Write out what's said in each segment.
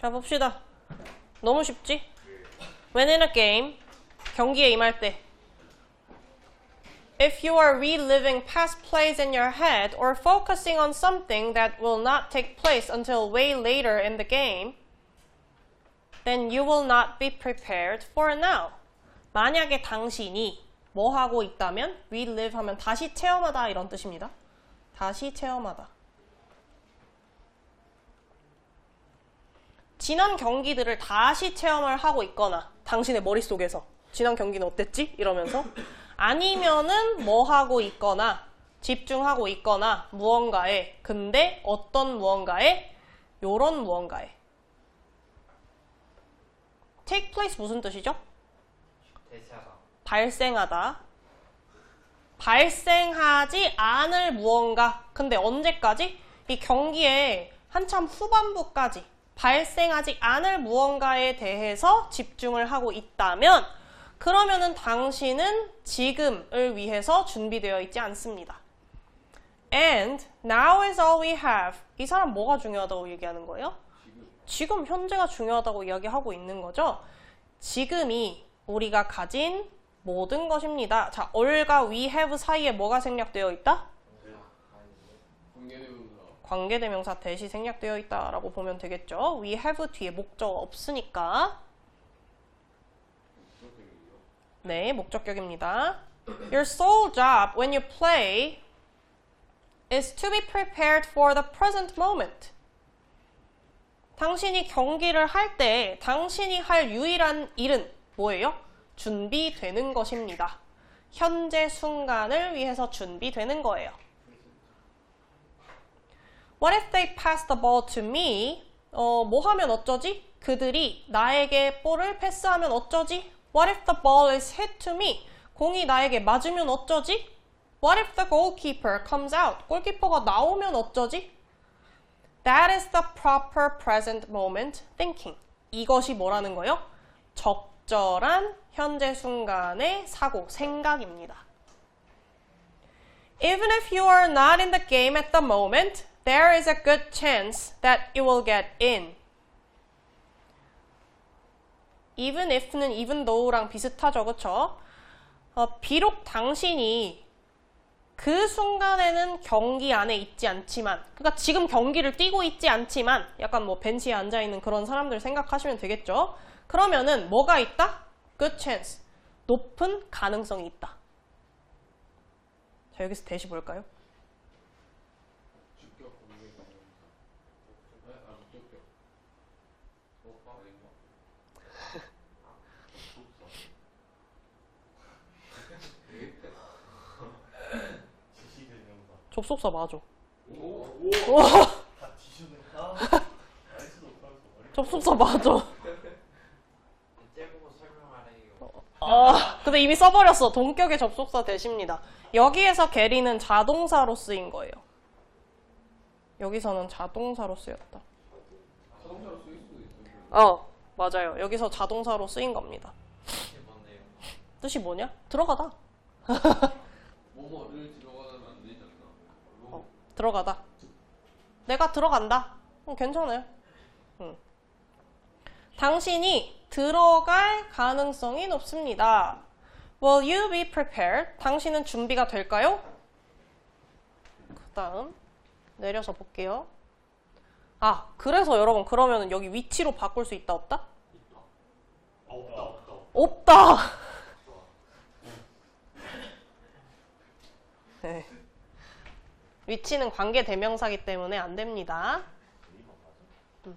자, 봅시다. 너무 쉽지? When in a game, 경기에 임할 때. If you are reliving past plays in your head or focusing on something that will not take place until way later in the game, then you will not be prepared for now. 만약에 당신이 뭐 하고 있다면 relive 하면 다시 체험하다 이런 뜻입니다. 다시 체험하다. 지난 경기들을 다시 체험을 하고 있거나 당신의 머릿속에서 지난 경기는 어땠지? 이러면서 아니면은 뭐 하고 있거나 집중하고 있거나 무언가에 근데 어떤 무언가에 요런 무언가에 take place 무슨 뜻이죠? 대차가 발생하다. 발생하지 않을 무언가. 근데 언제까지? 이 경기의 한참 후반부까지 발생하지 않을 무언가에 대해서 집중을 하고 있다면 그러면은 당신은 지금을 위해서 준비되어 있지 않습니다. And now is all we have. 이 사람 뭐가 중요하다고 얘기하는 거예요? 지금 현재가 중요하다고 이야기하고 있는 거죠. 지금이 우리가 가진 모든 것입니다. 자, all과 we have 사이에 뭐가 생략되어 있다? 관계대명사 대시 생략되어 있다라고 보면 되겠죠. we have 뒤에 목적 없으니까. 네, 목적격입니다. Your sole job when you play is to be prepared for the present moment. 당신이 경기를 할 때 당신이 할 유일한 일은 뭐예요? 준비되는 것입니다. 현재 순간을 위해서 준비되는 거예요. What if they pass the ball to me? 어, 뭐 하면 어쩌지? 그들이 나에게 볼을 패스하면 어쩌지? What if the ball is hit to me? 공이 나에게 맞으면 어쩌지? What if the goalkeeper comes out? 골키퍼가 나오면 어쩌지? That is the proper present moment thinking. 이것이 뭐라는 거예요? 적절한 현재 순간의 사고, 생각입니다. Even if you are not in the game at the moment, there is a good chance that you will get in. even if는 even though랑 비슷하죠, 그쵸? 어, 비록 당신이 그 순간에는 경기 안에 있지 않지만, 그러니까 지금 경기를 뛰고 있지 않지만, 약간 뭐 벤치에 앉아 있는 그런 사람들 생각하시면 되겠죠? 그러면은 뭐가 있다? good chance. 높은 가능성이 있다. 자, 여기서 대시 볼까요? 접속사 맞아. 접속사 맞아. 째보고 설명하래요. 아, 근데 이미 써버렸어. 동격의 접속사 대시입니다. 여기에서 게리는 자동사로 쓰인 거예요. 여기서는 자동사로 쓰였다. 자동차로 쓰일 수도 있어요 어, 맞아요. 여기서 자동사로 쓰인 겁니다. 뜻이 뭐냐? 들어가다. 뭐뭐를 들어가면 안 되지 않나? 어, 들어가다. 내가 들어간다. 음, 괜찮아요. 음. 당신이 들어갈 가능성이 높습니다. Will you be prepared? 당신은 준비가 될까요? 그 다음 내려서 볼게요. 아, 그래서 여러분 그러면 여기 위치로 바꿀 수 있다 없다? 아, 없다, 없다. 없다. 네. 위치는 관계 대명사기 때문에 안 됩니다. 음.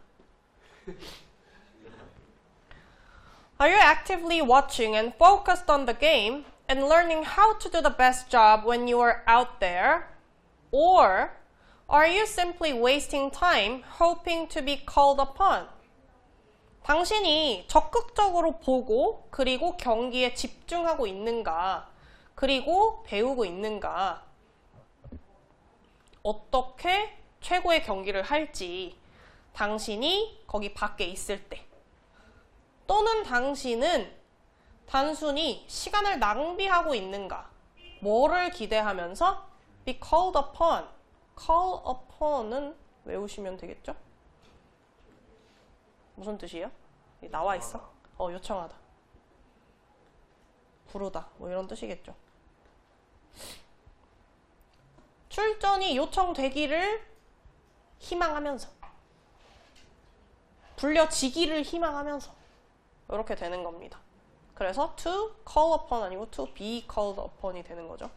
Are you actively watching and focused on the game and learning how to do the best job when you are out there? Or are you simply wasting time hoping to be called upon? 당신이 적극적으로 보고 그리고 경기에 집중하고 있는가 그리고 배우고 있는가 어떻게 최고의 경기를 할지 당신이 거기 밖에 있을 때 또는 당신은 단순히 시간을 낭비하고 있는가 뭐를 기대하면서 be called upon call upon은 외우시면 되겠죠? 무슨 뜻이에요? 나와 있어? 어, 요청하다. 부르다. 뭐 이런 뜻이겠죠. 출전이 요청되기를 희망하면서. 불려지기를 희망하면서. 이렇게 되는 겁니다. 그래서 to call upon 아니고 to be called upon이 되는 거죠.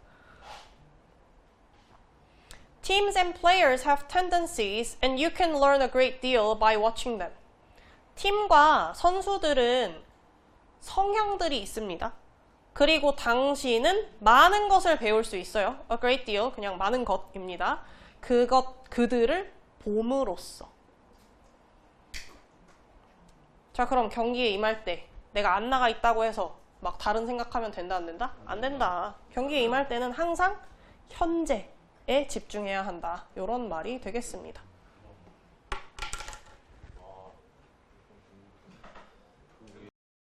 Teams and players have tendencies and you can learn a great deal by watching them. 팀과 선수들은 성향들이 있습니다. 그리고 당신은 많은 것을 배울 수 있어요. A great deal, 그냥 많은 것입니다. 그것, 그들을 봄으로써. 자, 그럼 경기에 임할 때 내가 안 나가 있다고 해서 막 다른 생각하면 된다, 안 된다? 안 된다. 경기에 임할 때는 항상 현재에 집중해야 한다. 이런 말이 되겠습니다.